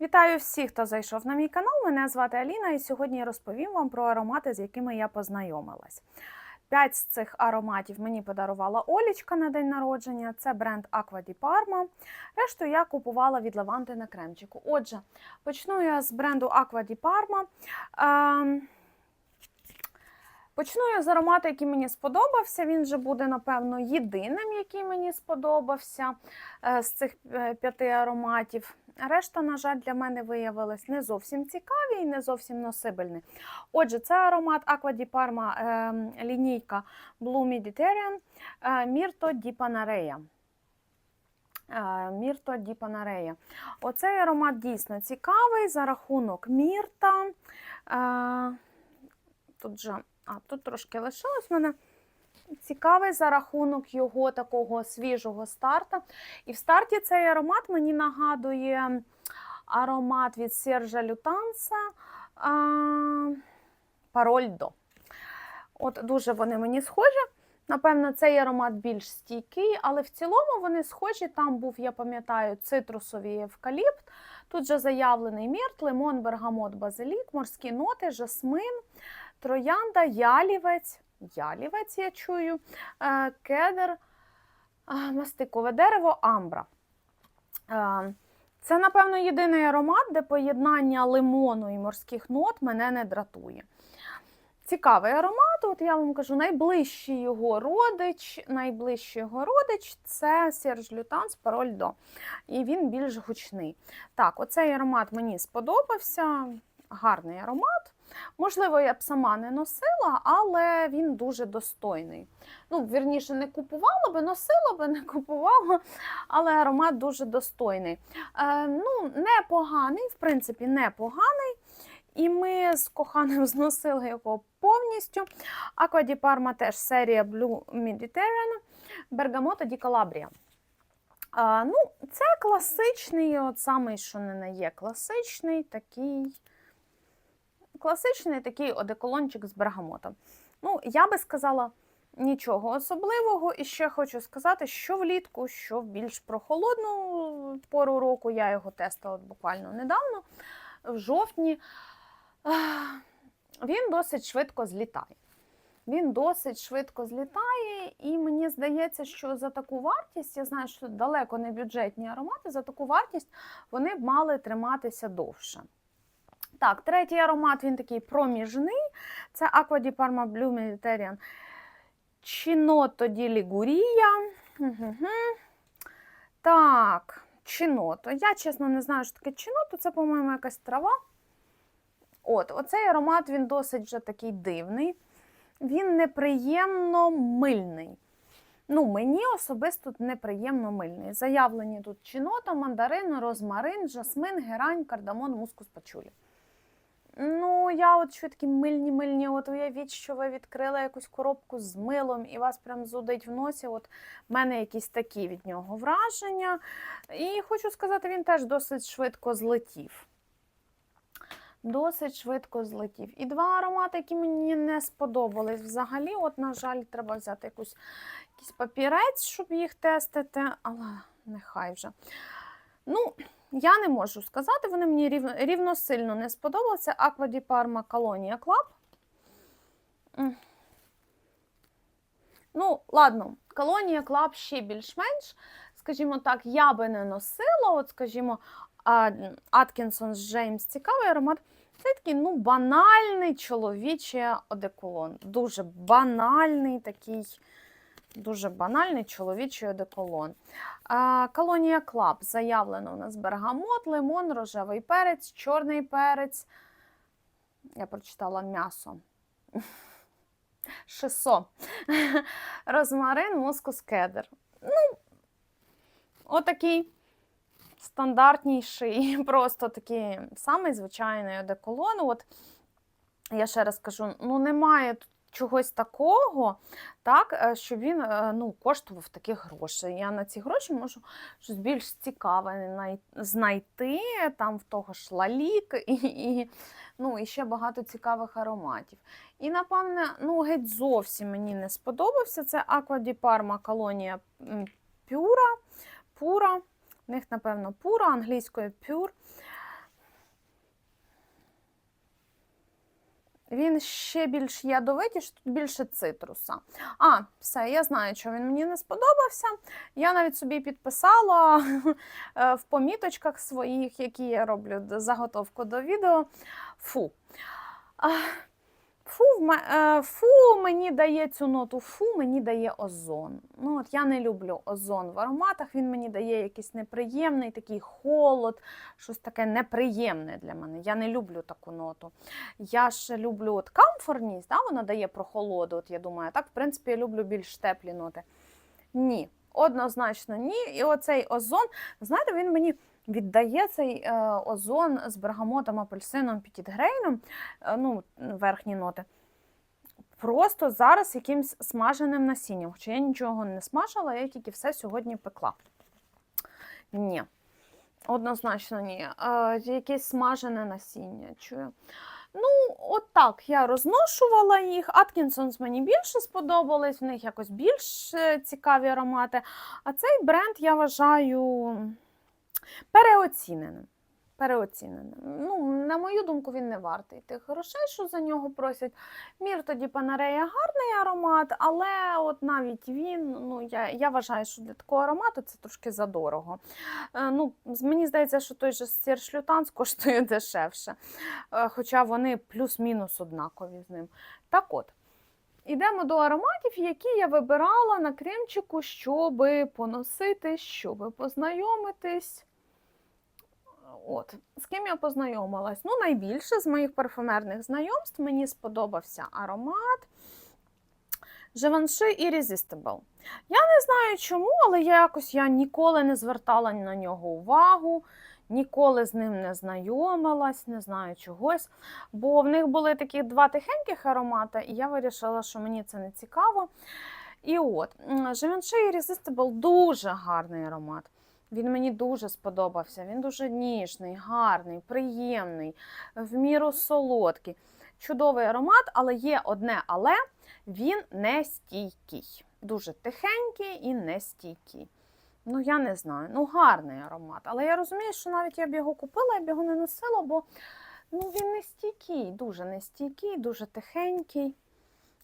Вітаю всіх, хто зайшов на мій канал. Мене звати Аліна, і сьогодні я розповім вам про аромати, з якими я познайомилась. П'ять з цих ароматів мені подарувала Олічка на день народження. Це бренд Aqua di Parma. Решту я купувала від Лаванти на кремчику. Отже, почну я з бренду Aqua di Parma. Ем, Почну я з аромату, який мені сподобався. Він же буде, напевно, єдиним, який мені сподобався е, з цих е, п'яти ароматів. Решта, на жаль, для мене виявилась не зовсім цікаві і не зовсім носибельні. Отже, це аромат Aqua di Parma, е, лінійка Blue Mediterranean е, di Panareia. Е, Мірто Ді Панарея. Оцей аромат дійсно цікавий за рахунок мірта. Е, Тут же, а тут трошки лишилось в мене. Цікавий за рахунок його такого свіжого старта. І в старті цей аромат мені нагадує аромат від Сержа Лютанса Пароль до. От дуже вони мені схожі. Напевно, цей аромат більш стійкий, але в цілому вони схожі. Там був, я пам'ятаю, цитрусовий евкаліпт. Тут же заявлений мірт, лимон, бергамот, базилік, морські ноти, жасмин, троянда, ялівець. Ялівець, я чую, е, кедр, мастикове дерево, амбра. Е, Це, напевно, єдиний аромат, де поєднання лимону і морських нот мене не дратує. Цікавий аромат, от я вам кажу, найближчий його родич, найближчий його родич це Серж Лютанс Пароль до. І він більш гучний. Так, оцей аромат мені сподобався, гарний аромат. Можливо, я б сама не носила, але він дуже достойний. Ну, вірніше, не купувала би, носила би, не купувала, але аромат дуже достойний. Е, ну, непоганий, в принципі, непоганий. І ми з коханим зносили його повністю. Di Parma теж серія Blue Mediterranean, Bergamotto di Calabria. А, ну, це класичний, от самий, що не є, класичний такий класичний такий одеколончик з бергамотом. Ну, я би сказала, нічого особливого. І ще хочу сказати, що влітку, що в більш прохолодну пору року, я його тестила буквально недавно, в жовтні, він досить швидко злітає. Він досить швидко злітає, і мені здається, що за таку вартість, я знаю, що далеко не бюджетні аромати, за таку вартість вони б мали триматися довше. Так, третій аромат він такий проміжний. Це Aqua di Parma Blue Mediterranean Чиното ді Лігурія. Так, чиното. Я, чесно, не знаю, що таке чиното, це, по-моєму, якась трава. От, Оцей аромат він досить вже такий дивний. Він неприємно мильний. Ну, мені особисто неприємно мильний. Заявлені тут чинота, мандарин, розмарин, жасмин, герань, кардамон, мускус, пачулі. Ну, я от що такі мильні мильні, от уявіть, що ви відкрили якусь коробку з милом і вас прям зудить в носі. От в мене якісь такі від нього враження. І хочу сказати, він теж досить швидко злетів. Досить швидко злетів. І два аромати, які мені не сподобались взагалі. От, на жаль, треба взяти якусь, якийсь папірець, щоб їх тестити, але нехай вже. Ну, я не можу сказати, вони мені рівно, рівно сильно не сподобалися. Di Parma Colonia Club. Ну, ладно, Colonia Club ще більш-менш. Скажімо так, я би не носила. От, скажімо, Аткінсон з Джеймс цікавий аромат. Це такий ну, банальний чоловічий одеколон. Дуже банальний такий. Дуже банальний чоловічий одеколон. Колонія Клаб заявлено у нас бергамот, лимон, рожевий перець, чорний перець. Я прочитала м'ясо. Шесо. Розмарин, мускус, кедр. Ну, отакий стандартніший, просто такий самий звичайний одеколон. От я ще раз кажу: ну, немає тут чогось такого, так, е, щоб він е, ну, коштував таких грошей. Я на ці гроші можу щось більш цікаве знайти, там в того ж лалік і, і, ну, і ще багато цікавих ароматів. І, напевне, ну, геть зовсім мені не сподобався. Це Aqua Parma колонія Pura. Pura. В них, напевно, пура, англійською pure. Він ще більш ядовитіш, тут більше цитруса. А, все, я знаю, що він мені не сподобався. Я навіть собі підписала е, в поміточках своїх, які я роблю заготовку до відео. Фу. Фу, е, фу мені дає цю ноту, фу мені дає озон. Ну, от я не люблю озон в ароматах, він мені дає якийсь неприємний такий холод, щось таке неприємне для мене. Я не люблю таку ноту. Я ж люблю от камфорність, да, вона дає прохолоду, от я думаю, так, в принципі, я люблю більш теплі ноти. Ні, однозначно ні. І оцей озон, знаєте, він мені віддає цей е, озон з бергамотом, апельсином, пітідгрейном, е, ну, верхні ноти. Просто зараз якимсь смаженим насінням. Хоча я нічого не смажила, я тільки все сьогодні пекла. Ні, однозначно ні. Е, якесь смажене насіння. Чую. Ну, от так, я розношувала їх. Аткінсонс мені більше сподобались, в них якось більш е, цікаві аромати. А цей бренд я вважаю переоціненим. Переоціненим. Ну, на мою думку, він не вартий тих грошей, що за нього просять. Мір тоді Панарея гарний аромат, але от навіть він, ну я, я вважаю, що для такого аромату це трошки задорого. Е, ну, мені здається, що той же Серж Лютанс коштує дешевше, Е, хоча вони плюс-мінус однакові з ним. Так от. Ідемо до ароматів, які я вибирала на кремчику, щоб поносити, щоб познайомитись. От, з ким я познайомилась? Ну, найбільше з моїх парфумерних знайомств мені сподобався аромат Givenchy Irresistible. Я не знаю чому, але я якось я ніколи не звертала на нього увагу, ніколи з ним не знайомилась, не знаю чогось. Бо в них були такі два тихеньких аромати, і я вирішила, що мені це не цікаво. І от, Givenchy Irresistible дуже гарний аромат. Він мені дуже сподобався. Він дуже ніжний, гарний, приємний, в міру солодкий. Чудовий аромат, але є одне але він не стійкий. Дуже тихенький і не стійкий. Ну, я не знаю. Ну, гарний аромат. Але я розумію, що навіть я б його купила, я б його не носила, бо ну, він не стійкий, дуже не стійкий, дуже тихенький.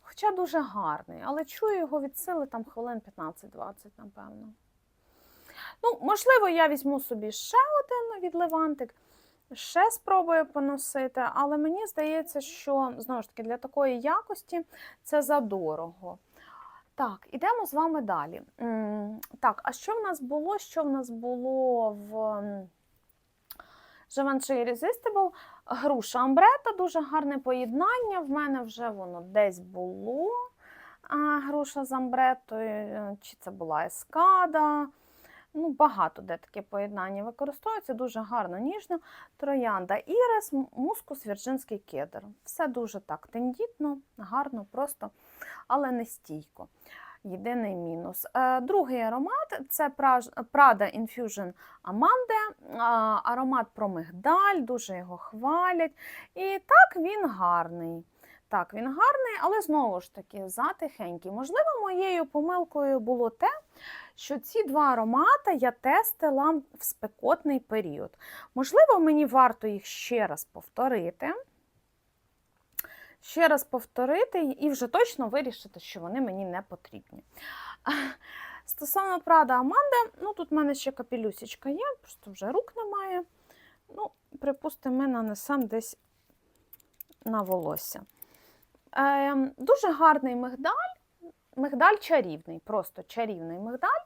Хоча дуже гарний, але чую його від сили там хвилин 15-20, напевно. Ну, можливо, я візьму собі ще один від Левантик, ще спробую поносити, але мені здається, що знову ж таки для такої якості це задорого. Так, ідемо з вами далі. Так, а що в нас було? Що в нас було в Givenchy Irresistible? Груша Амбрета, дуже гарне поєднання. В мене вже воно десь було. Груша з амбретою, е, чи це була ескада. Ну, багато де таке поєднання використовується, дуже гарно, ніжно. Троянда ірис, мускус, вірджинський кедр. Все дуже так тендітно, гарно, просто, але не стійко. Єдиний мінус. Е, Другий аромат це Prada Infusion Amande, аромат про мигдаль, дуже його хвалять. І так він гарний. Так, він гарний, але знову ж таки затихенький. Можливо, моєю помилкою було те, що ці два аромати я тестила в спекотний період. Можливо, мені варто їх ще раз повторити. Ще раз повторити і вже точно вирішити, що вони мені не потрібні. Стосовно Прада Аманди, ну тут в мене ще капелюсечка є, просто вже рук немає. Ну, припустимо, ми нанесемо десь на волосся. Ем, дуже гарний мигдаль, мигдаль чарівний, просто чарівний мигдаль.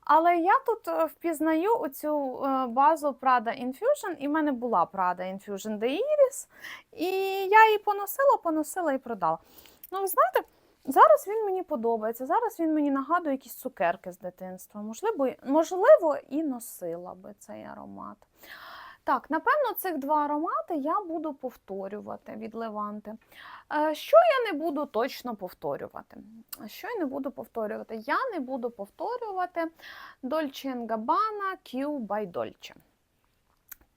Але я тут е, впізнаю оцю е, базу Prada Infusion, і в мене була Prada Infusion de Iris, і я її поносила, поносила і продала. Ну, ви знаєте, зараз він мені подобається. Зараз він мені нагадує якісь цукерки з дитинства. Можливо, можливо, і носила би цей аромат. Так, напевно, цих два аромати я буду повторювати від Леванти. Е, Що я не буду точно повторювати? Що я не буду повторювати? Я не буду повторювати Dolce Gabbana Q by Dolce.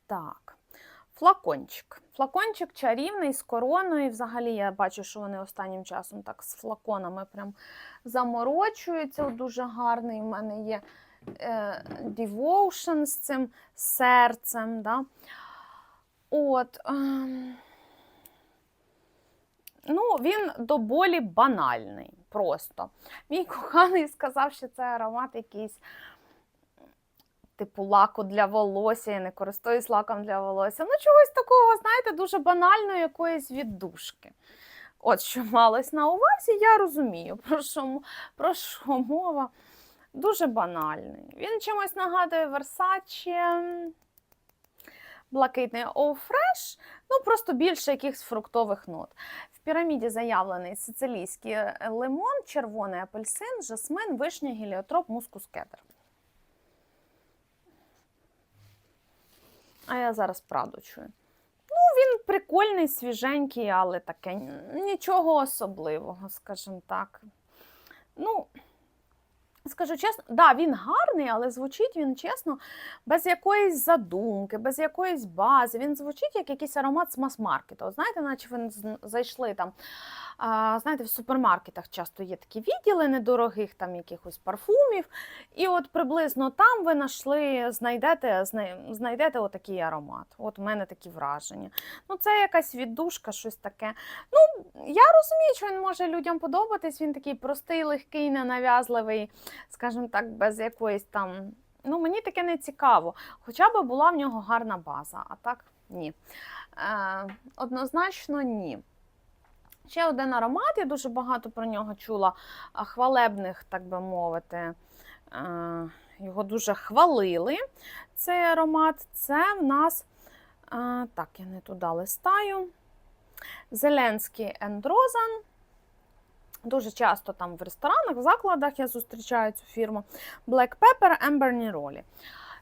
Так, флакончик. Флакончик чарівний з короною. Взагалі, я бачу, що вони останнім часом так з флаконами прям заморочуються. Дуже гарний. У мене є Devotion з цим серцем. Да? От. ем, Ну, він до болі банальний. Просто. Мій коханий сказав, що це аромат якийсь. Типу лаку для волосся, я не користуюсь лаком для волосся. Ну, чогось такого, знаєте, дуже банальної якоїсь віддушки. От що малось на увазі, я розумію, про що, про що мова. Дуже банальний. Він чимось нагадує Versace блакитний Eau Fresh, ну просто більше якихось фруктових нот. В піраміді заявлений сицилійський лимон, червоний апельсин, жасмин, вишня, геліотроп, мускус кедр. А я зараз правду чую. Ну, він прикольний, свіженький, але таке нічого особливого, скажімо так. Ну, скажу чесно, да, він гарний, але звучить він чесно, без якоїсь задумки, без якоїсь бази. Він звучить як якийсь аромат з мас-маркету. Знаєте, наче ви зайшли там. А, знаєте, в супермаркетах часто є такі відділи недорогих там якихось парфумів. І от приблизно там ви знайшли, знайдете, знай- знайдете отакий аромат. От у мене такі враження. Ну, це якась віддушка, щось таке. Ну, я розумію, що він може людям подобатись. Він такий простий, легкий, ненав'язливий, скажімо так, без якоїсь там. Ну, мені таке не цікаво. Хоча б була в нього гарна база, а так ні. Е, однозначно ні. Ще один аромат, я дуже багато про нього чула, хвалебних, так би мовити. Е, Його дуже хвалили. Цей аромат. Це в нас, е, так, я не туди листаю. Зеленський Ендрозан. Дуже часто там в ресторанах, в закладах я зустрічаю цю фірму. Black Pepper Amber Niroli.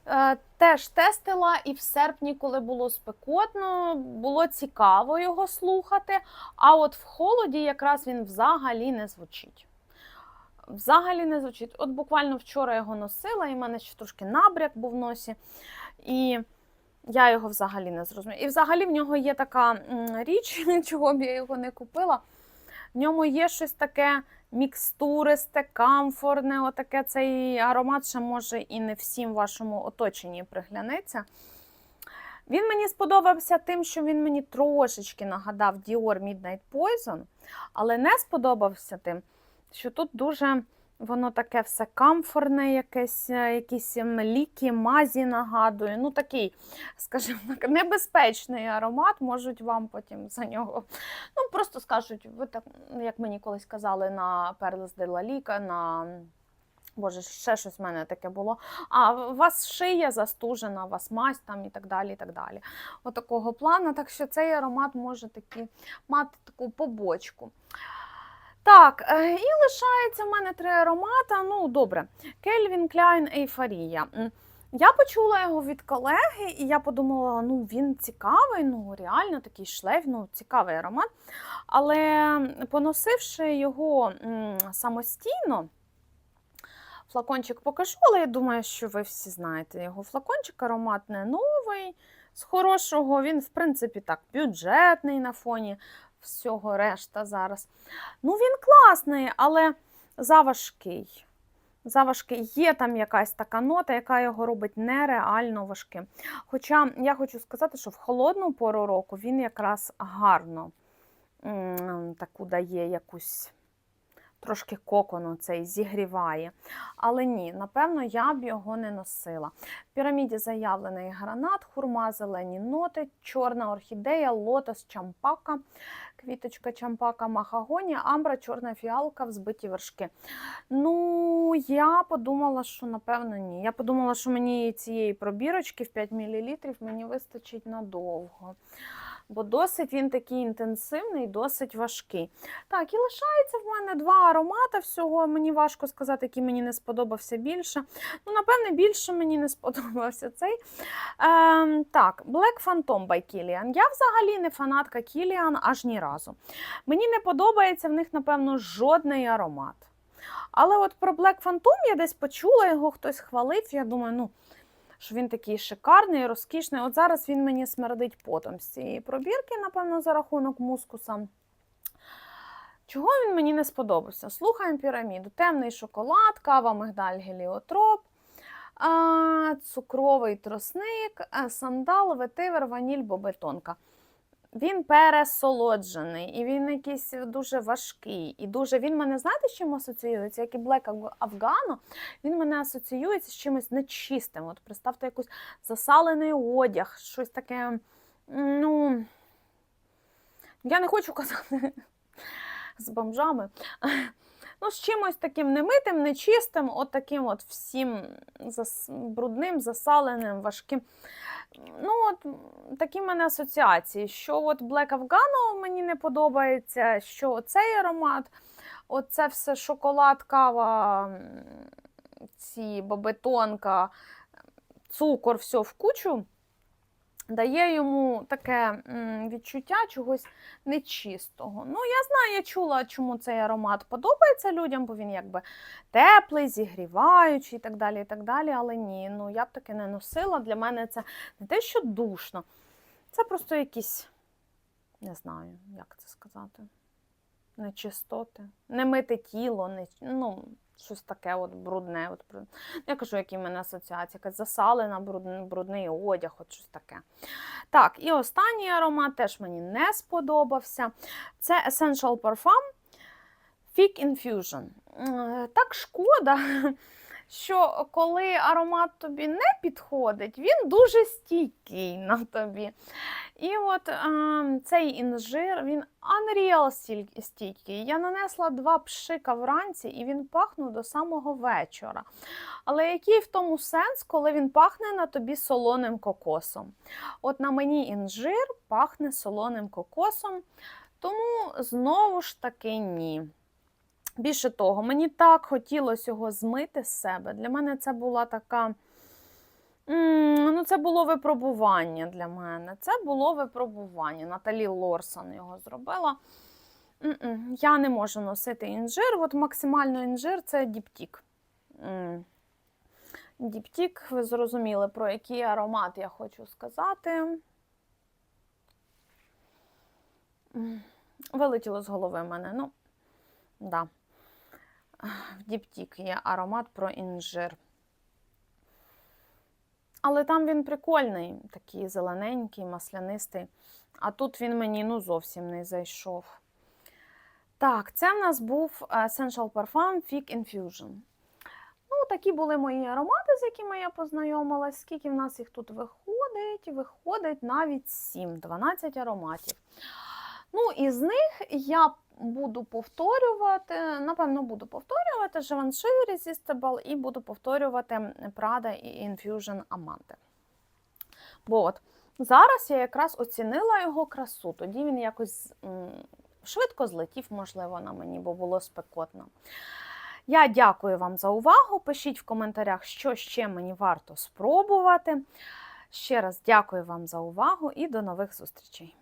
Е, Теж тестила, і в серпні, коли було спекотно, було цікаво його слухати. А от в холоді якраз він взагалі не звучить. Взагалі не звучить. От буквально вчора його носила, і в мене ще трошки набряк був в носі. І я його взагалі не зрозуміла. І взагалі в нього є така річ, чого б я його не купила. В ньому є щось таке мікстуристе, камфорне, отаке цей аромат ще може і не всім вашому оточенні приглянеться. Він мені сподобався тим, що він мені трошечки нагадав Dior Midnight Poison, але не сподобався тим, що тут дуже воно таке все камфорне, якесь, е, якісь ем, ліки, мазі нагадує. Ну, такий, скажімо так, небезпечний аромат, можуть вам потім за нього. Ну, просто скажуть, ви так, як мені колись казали на Перлес де ла Ліка, на. Боже, ще щось в мене таке було. А, у вас шия застужена, у вас мазь там і так далі. і так далі. Отакого плану. Так що цей аромат може такі, мати таку побочку. Так, е, і лишається в мене три аромата. Ну, добре. Кельвін Кляйн Ейфорія. Я почула його від колеги, і я подумала, ну він цікавий, ну реально такий шлейф, ну цікавий аромат. Але поносивши його самостійно, флакончик покажу, але я думаю, що ви всі знаєте його флакончик, аромат не новий, з хорошого. Він, в принципі, так, бюджетний на фоні всього решта зараз. Ну, він класний, але заважкий. Заважкий. Є там якась така нота, яка його робить нереально важким. Хоча я хочу сказати, що в холодну пору року він якраз гарно таку дає якусь трошки кокону цей зігріває. Але ні, напевно, я б його не носила. В піраміді заявлений гранат, хурма, зелені ноти, чорна орхідея, лотос, чампака, квіточка чампака, махагоні, амбра, чорна фіалка, взбиті вершки. Ну, я подумала, що напевно ні. Я подумала, що мені цієї пробірочки в 5 мл мені вистачить надовго. Бо досить він такий інтенсивний, досить важкий. Так, і лишається в мене два аромати всього. Мені важко сказати, який мені не сподобався більше. Ну, напевне, більше мені не сподобався цей. Ем, так, Black Phantom by Kilian. Я взагалі не фанатка Kilian аж ні разу. Мені не подобається в них, напевно, жодний аромат. Але от про Black Phantom я десь почула, його хтось хвалив. Я думаю, ну, що він такий шикарний, розкішний. От зараз він мені смердить потом з цієї пробірки, напевно, за рахунок мускуса. Чого він мені не сподобався? Слухаємо піраміду. Темний шоколад, кава, мигдаль, геліотроп, цукровий тросник, сандал, ветивер, ваніль, бобетонка. Він пересолоджений, і він якийсь дуже важкий. І дуже він мене, знаєте, з чим асоціюється? Як і Black Афгану, він мене асоціюється з чимось нечистим. От представте якийсь засалений одяг, щось таке. Ну, я не хочу казати з бомжами. Ну, з чимось таким немитим, нечистим, от таким от всім зас... брудним, засаленим, важким. Ну, от такі в мене асоціації, що от Black Afghano мені не подобається, що цей аромат, оце все шоколад, кава, ці бобетонка, цукор, все в кучу. Дає йому таке відчуття чогось нечистого. Ну, я знаю, я чула, чому цей аромат подобається людям, бо він якби теплий, зігріваючий і так далі. і так далі. Але ні, ну я б таки не носила. Для мене це не те, що душно. Це просто якісь, не знаю, як це сказати, нечистоти. Не мити тіло, не, ну, щось таке от брудне. От. Я кажу, які в мене асоціація, якась засалена, брудний, брудний одяг, от щось таке. Так, і останній аромат теж мені не сподобався. Це Essential Parfum Fig Infusion. Так шкода, що коли аромат тобі не підходить, він дуже стійкий на тобі. І от е, цей інжир, він Unreal стійкий. Я нанесла два пшика вранці, і він пахнув до самого вечора. Але який в тому сенс, коли він пахне на тобі солоним кокосом? От на мені інжир пахне солоним кокосом, тому знову ж таки ні. Більше того, мені так хотілося його змити з себе. Для мене це була така. Ну, це було випробування для мене. Це було випробування. Наталі Лорсон його зробила. Я не можу носити інжир. От максимально інжир це діптік. Діптік, ви зрозуміли, про який аромат я хочу сказати. Вилетіло з голови в мене. Ну, да. В Діптік є аромат про інжир. Але там він прикольний, такий зелененький, маслянистий. А тут він мені ну, зовсім не зайшов. Так, це в нас був е, Essential Parfum Fig Infusion. Ну, такі були мої аромати, з якими я познайомилась. Скільки в нас їх тут виходить? Виходить навіть 7, 12 ароматів. Ну, із них я буду повторювати, напевно, буду повторювати Givenchy Irresistible і буду повторювати Prada і Infusion Amante. Бо от зараз я якраз оцінила його красу, тоді він якось швидко злетів, можливо, на мені, бо було спекотно. Я дякую вам за увагу. Пишіть в коментарях, що ще мені варто спробувати. Ще раз дякую вам за увагу і до нових зустрічей!